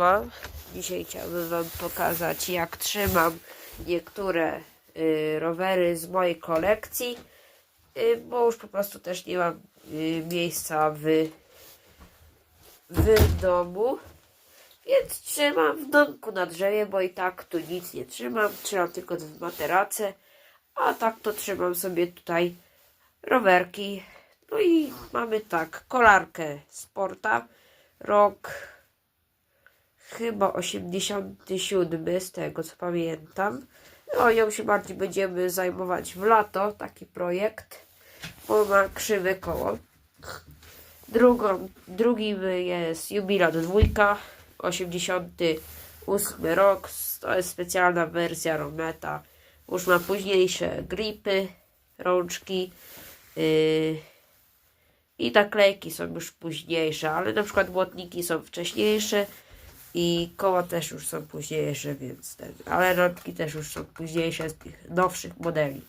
siema. Dzisiaj chciałbym Wam pokazać, jak trzymam niektóre y, rowery z mojej kolekcji, y, bo już po prostu też nie mam y, miejsca w, w domu. Więc trzymam w domku na drzewie, bo i tak tu nic nie trzymam. Trzymam tylko w materace, a tak to trzymam sobie tutaj rowerki. No i mamy tak, kolarkę sporta, rok chyba 87 z tego co pamiętam. No ją się bardziej będziemy zajmować w lato, taki projekt, bo ma krzywe koło. Drugą, drugim jest Jubilat dwójka, 88 rok, to jest specjalna wersja Rometa. Już ma późniejsze gripy, rączki, yy, i naklejki są już późniejsze, ale na przykład błotniki są wcześniejsze i koła też już są późniejsze, więc ten, ale rączki też już są późniejsze z tych nowszych modeli.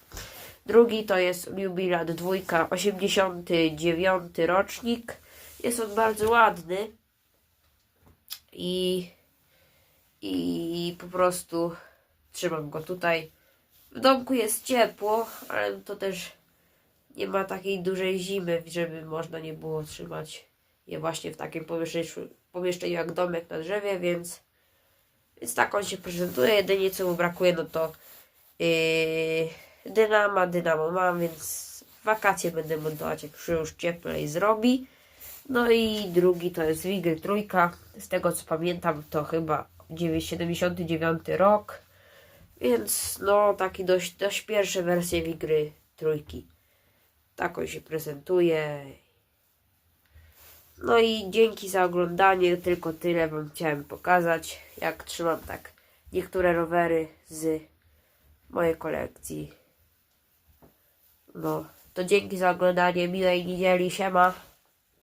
Drugi to jest Jubilat dwójka, 89 rocznik. Jest on bardzo ładny i, i po prostu trzymam go tutaj. W domku jest ciepło, ale to też nie ma takiej dużej zimy, żeby można nie było trzymać je właśnie w takim pomieszczeniu, pomieszczeniu jak domek na drzewie, więc, więc tak on się prezentuje. Jedynie co mu brakuje, no to yy, dynama, dynamo mam, więc wakacje będę montować, jak się już cieplej zrobi. No i drugi to jest Wigry trójka. Z tego co pamiętam, to chyba 79 rok. Więc no taki dość, dość pierwsze wersje Wigry trójki. Tak on się prezentuje. No i dzięki za oglądanie. Tylko tyle Wam chciałem pokazać. Jak trzymam tak niektóre rowery z mojej kolekcji. No, to dzięki za oglądanie. Miłej niedzieli. Siema.